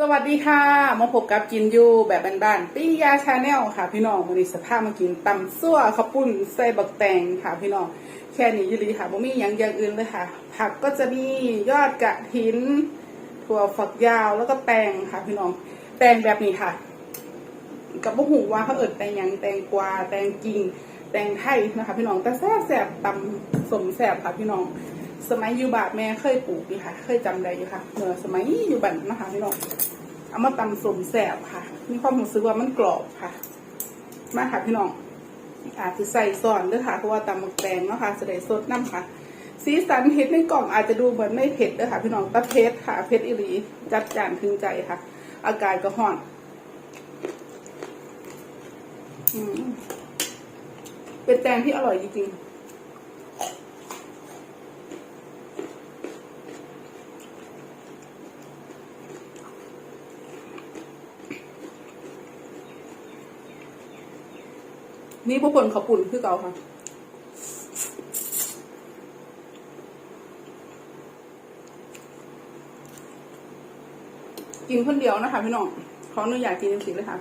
สวัสดีค่ะ มาพบกับกินยูแบบบ้านๆปิ้งยาชาแนลค่ะ พี่น้องวันนี้สภาพมากินตำซั่วข้าวปุ้นใส่บักแตงค่ะพี่น้องแค่นี้อยูรีค่ะบ่มีอย่างอย่างอื่นเลยค่ะ ผักก็จะมียอดกระถิน ถั่วฝักยาวแล้วก็แตงค่ะ พี่น้องแตงแบบนี้ค่ะ กับบุหูว่าเขาเอิดแตงยังแตงกวาแตงกิ่งแตงไทยนะคะ พี่น้องแต่แซ่บแสบตำสมแสบค่ะพี่น้อง สมัยอยู่บาทแม่เคยปลูกอยู่ค่ะ เคยจำได้อยู่ค่ะเมื่อสมัยอยู่บ้านนะคะพี่น้องเอามาตำสมแสบค่ะ มีความรู้สึกว่ามันกรอบค่ะ มาค่ะพี่น้องอาจจะใส่ซอนด้วยค่ะเพราะว่าตำมึกแตงเนาะค่ะจะได้สดน้ำค่ะ สีสันเห็ดในกล่องอาจจะดูเหมือนไม่เผ็ดด้วยค่ะ พี่น้องแตะเผ็ดค่ะเผ็ดอีหลีจัดจานถึงใจค่ะ อากาศก็ห่อนอืมเป็นแตงที่อร่อยจริงๆ นี่พวกคนเขาปุ่นคือเก่าค่ะกินคนเดียวนะคะพี่น้องขออนุญาตกินจริงๆเลยค่ะ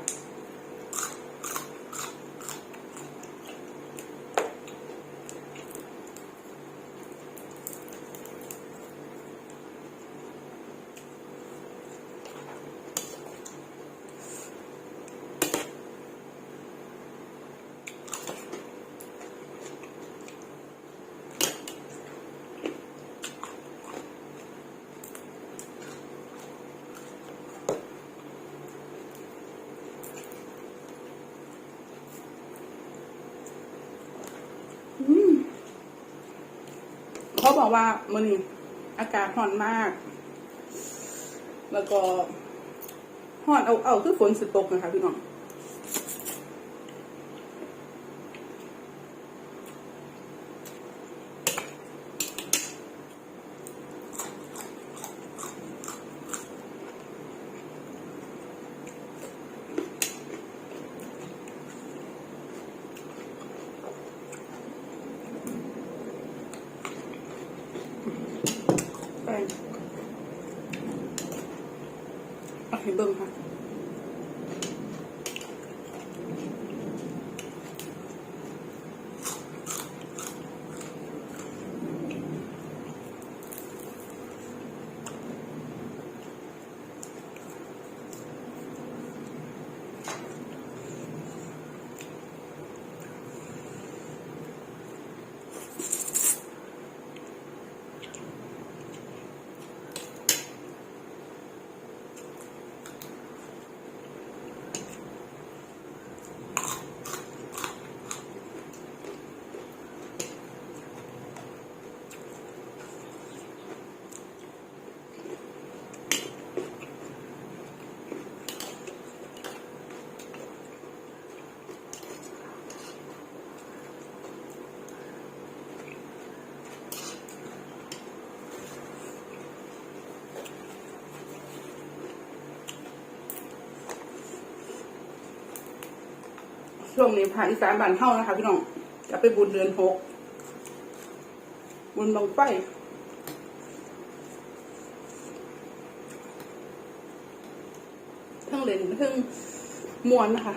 บอกว่ามันอากาศร้อนมาก แล้วก็ร้อนเอาเอาคือฝนสิตกนะคะพี่น้อง ให้เบิ่งค่ะ ช่วงนี้ผ่านอีสานบ้านเฮานะคะพี่น้องจะไปบุญเดือนหกบุญบังไฟทั้งเล่นทั้งมวนนะคะ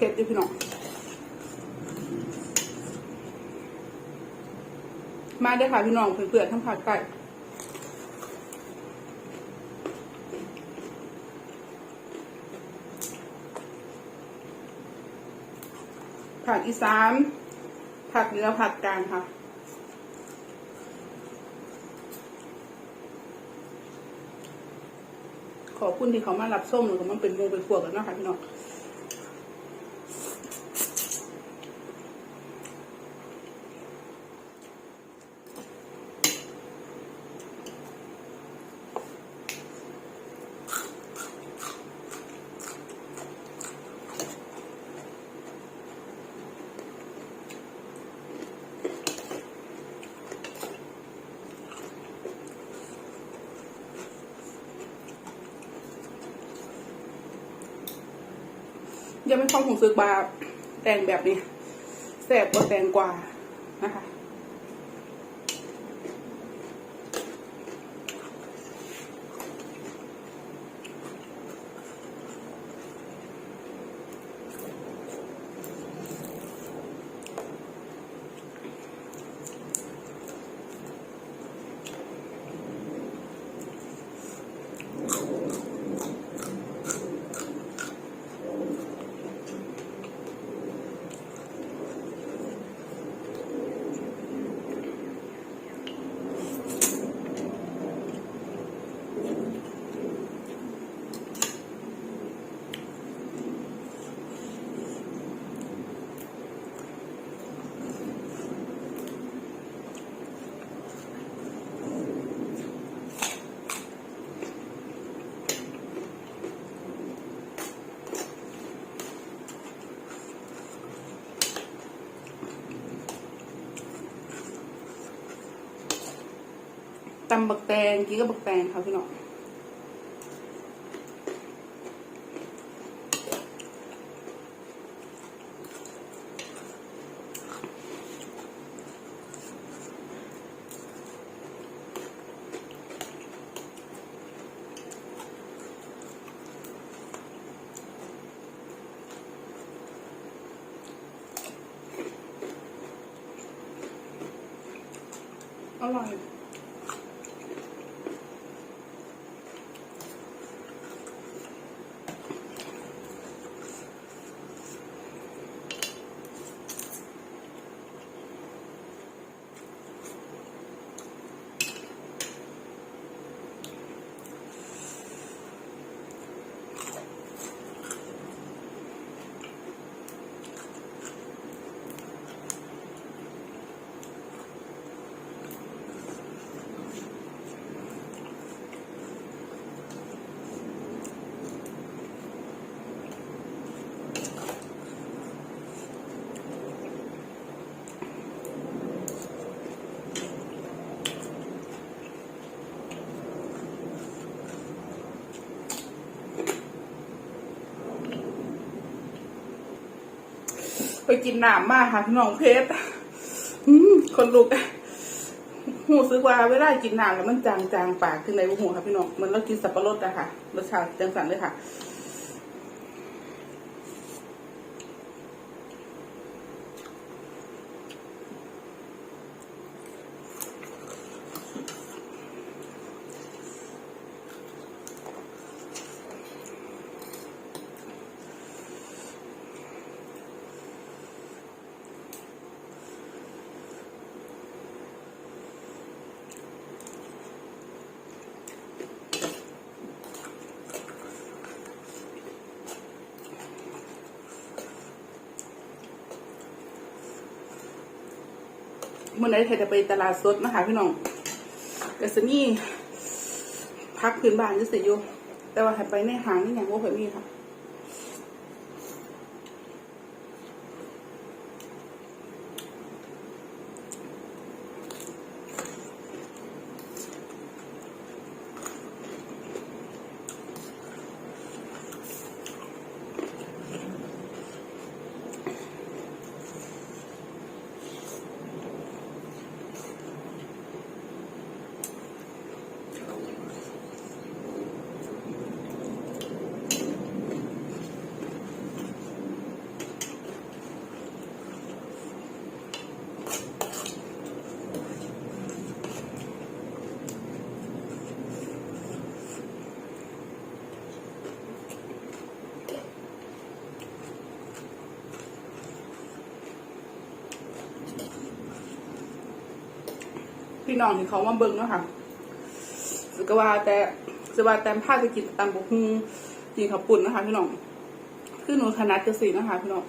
ผ็ดดิพี่น้องมาได้ค่ะพี่น้องเพื่อนๆทั้งภาคใต้ภาคอีสานภาคเหนือภาคกลางค่ะขอบคุณที่เขามารับส้มหรือเขามาเป็นหมูเป็นพวกกันนะคะพี่น้อง ยังไม่ความหูสึกบาแต่งแบบนี้แสบกว่าแต่งกว่านะคะ ตำบักแตงกินกับบักแตงค่ะพี่น้องอร่อย ไปกินน้ำมากค่ะพี่น้องเพชรคนลุกหูซื้อว่าเวลากินน้ำแล้วมันจางจางๆปากขึ้นในหูค่ะพี่น้องเหมันเรากินสับปะรดอะค่ะรสชาติจังสันเลยค่ะ มื่อไหร่เธอจะไปตลาดสดนะคะพี่น้องกสนี่พักพื้นบ้านจะเสียอยู่แต่ว่าให้ไปในห้างนี่อย่างว่าเคยมีค่ะ พี่น้องที่เขามาเบิ่งเนาะค่ะสึกว่าแต่จะว่าแตมผ้าจะกินตำบุกฮุงกินข้าวปุ่นนะคะพี่น้องคือหนูถนัดจะสีนะคะพี่น้อง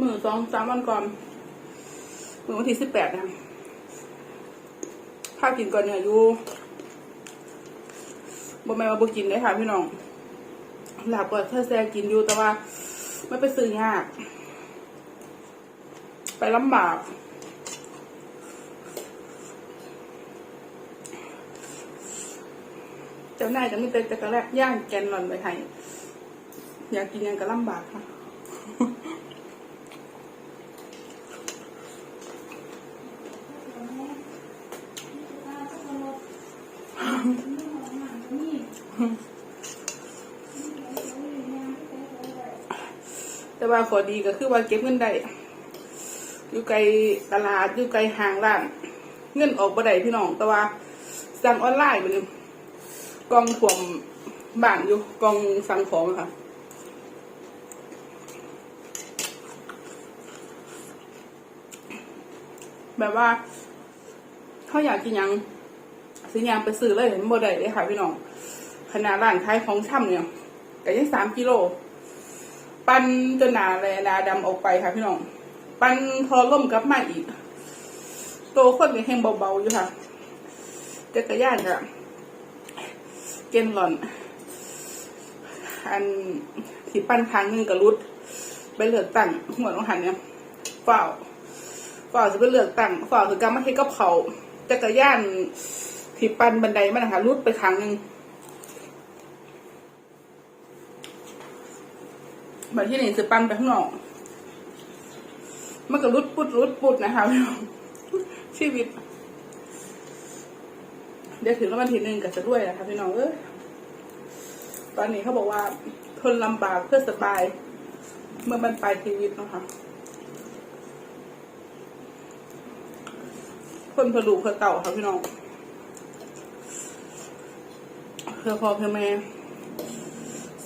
มือสองสามวันก่อนมือวันที่สิบแปดนะผ้ากินก่อนเนี่ยอยู่บ่แม่นว่าบ่กินได้ค่ะพี่น้องหลับก่อนถ้าแซกินอยู่แต่ว่า ไม่ไปซื้อยาก ไปลำบาก เจ้านายจะไม่เต็จะกระแลกย่างแกนหล่อนไปให้อยากกินยังก็ลำบากค่ะ ว่าขอดีก็คือว่าเก็บเงินได้ อยู่ไกลตลาดอยู่ไกลห้างร้าน เงินออกบ่ได้พี่น้องแต่ว่าสั่งออนไลน์ไปนึงกองถ่วมบ้านอยู่กองสั่งของค่ะแบบว่าเขาอยากกินยังซื้อยังไปซื้อเลยเห็นบ่ได้เลยค่ะพี่น้องขนาดร้านขายของช่ำเนี่ยก็ยังสามกิโล ปั้นจนหนาเลยหนาดำออกไปค่ะพี่น้อง ปั้นพอล่มกลับมาอีก โตคนก็แห้งเบาๆอยู่ค่ะจักรยานก็เกนหล่อน อันที่ปั้นทางนึงกับรุด ไปเลือกตั้งหัวน้องหันเนี่ยเฝ้าเฝ้าจะไปเลือกตั้งเฝ้าคือกรรมเทศกับเขาจักรยานที่ปั้นบันไดมันนะคะรุดไปทางหนึง บบที่นี่จะปั้นไปข้างนอกมันก็รุดปุดรุดปุดนะคะพี่น้องชีวิต เดี๋ยวถึงแล้ววันที่หนึ่งก็จะด้วยนะคะพี่น้องเออตอนนี้เขาบอกว่า ทนลำบากเพื่อสบาย เมื่อมันปลายชีวิตนะคะคนผลูเพื่อเต่าค่ะพี่น้องเพื่อพ่อเพื่อแม่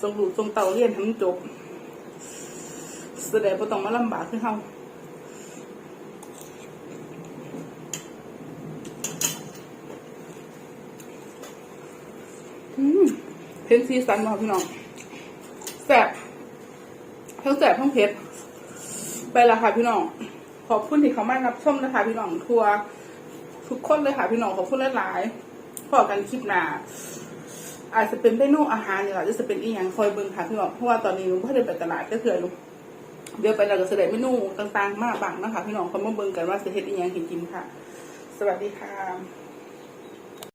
ส่งลูกส่งเต่าเรียนทั้งจบ แสดงว่าต้องมาลำบากขึ้นเฮาอืมเพนซีสันมาพี่น้องแสบทั้งแสบทั้งเผ็ด ไปละค่ะพี่น้อง ขอบคุณที่เขามารับชมนะคะพี่น้องทัวร์ทุกคนเลยค่ะพี่น้องขอบคุณหลายๆพอกันคลิปหนาอาจจะเป็นเมนูอาหารเนี่ยแหละจะเป็นอีกอย่างคอยเบิ่งค่ะพี่น้องเพราะว่าตอนนี้หนูเพิ่งได้ไปตลาดก็คือลูก เดี๋ยวไปเราก็แสดงเมนูต่างๆ มาบ้างนะคะพี่น้องเขามาเบิ่งกันว่าจะเฮ็ดอีหยังให้กินค่ะ สวัสดีค่ะ